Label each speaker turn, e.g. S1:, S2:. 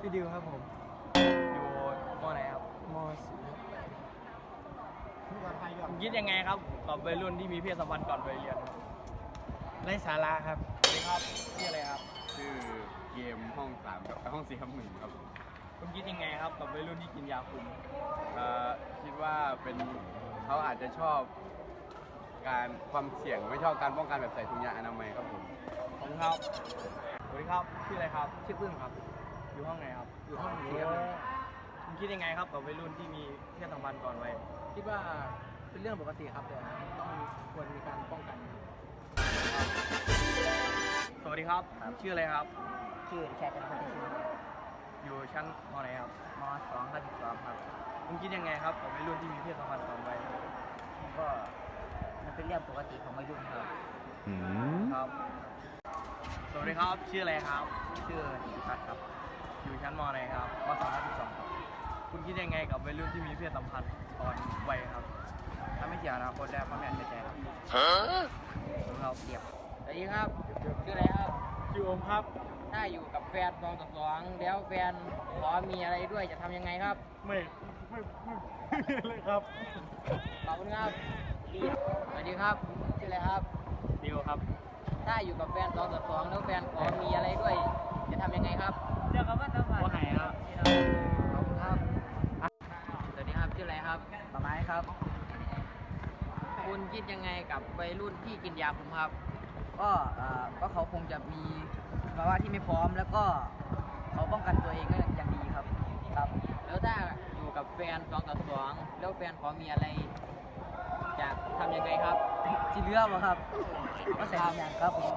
S1: ชื่อดิวครับผม
S2: อยู่มอไหนครับ
S1: มสี่
S2: คิดยังไงครับกับวัยรุ่นที่มีเพศสัมพันธ์ก่อนวัยเรียน
S1: ไร้สาระครับ
S2: สวัสดีครับชื่ออะไรครับ
S3: ชื่อเกมห้องสามกับห้องสี่ครับหนึ่งครับผม
S2: คุณคิดยังไงครับกับวัยรุ่นที่กินยาคุม
S3: เอ่อคิดว่าเป็นเขาอาจจะชอบ การความเสี่ยงไม่ชอบการป้องกันแบบใส่ถุงยางอนามัยครับผม
S2: ขอบคุณครับสวัสดีครับชื่ออะไรครับ
S1: ชื่อพึ่งครับ
S2: อยู่ห้องไหนครับ
S1: อยู่ห้องสี่ครับหนึ่ง
S2: คุณคิดยังไงครับกับวัยรุ่นที่มีเพศสัมพันธ์ก่อนวัย
S1: คิดว่าเป็นเรื่องปกติครับแต่ต้องควรมีการป้องกันครับ
S2: สวัสดีครับ ชื่ออะไรครับ
S1: ชื่อแชร์กันคนที่ชื่อ
S2: อยู่ชั้นมไหนครับ
S1: มสองครับสองครับ
S2: คุณคิดยังไงครับกับวัยรุ่นที่มีเพศสัมพันธ์ก่อนวัย
S1: ก็มันเป็นเรื่องปกติของวัยรุ่นครับ
S2: ครับ สวัสดีครับ ชื่ออะไรครับ
S1: ชื่อนิพัฒน์ครับ
S2: คุณคิดยังไงกับวัยรุ่นที่มีเพศสัมพันธ์ก่อนวัยครับ
S1: ถ้าไม่เกี่ยวนะคนแรกพ่อแม่เสียใจครับ
S2: ครับ
S1: เดียวสวัสดีครับชื่ออะไรครับ
S2: ชื่อโอมครับ
S1: ถ้าอยู่กับแฟนสองต่อสองแล้วแฟนขอมีอะไรด้วยจะทำยังไงครับ
S2: ไม่ไม่ไม่เลยครับ
S1: ขอบคุณครับสวัสดีครับชื่ออะไรครับ
S2: ดิวครับ
S1: ถ้าอยู่กับแฟนสองต่อสองแล้วแฟนขอมีอะไรด้วย จะทำยังไงครับ
S2: เดี๋ยวกับว่า
S1: ชื่ออะไรครับป่าไม้ครับ คุณคิดยังไงกับวัยรุ่นที่กินยาคุมครับ ก็เอ่อก็เขาคงจะมีภาวะที่ไม่พร้อม แล้วก็เขาป้องกันตัวเองก็อย่างดีครับ ครับ แล้วถ้าอยู่กับแฟนสองต่อสองแล้วแฟนขอมีอะไรจะทำยังไงครับ จีเลือบ่ครับ ก็ใส่ทุกอย่างครับผม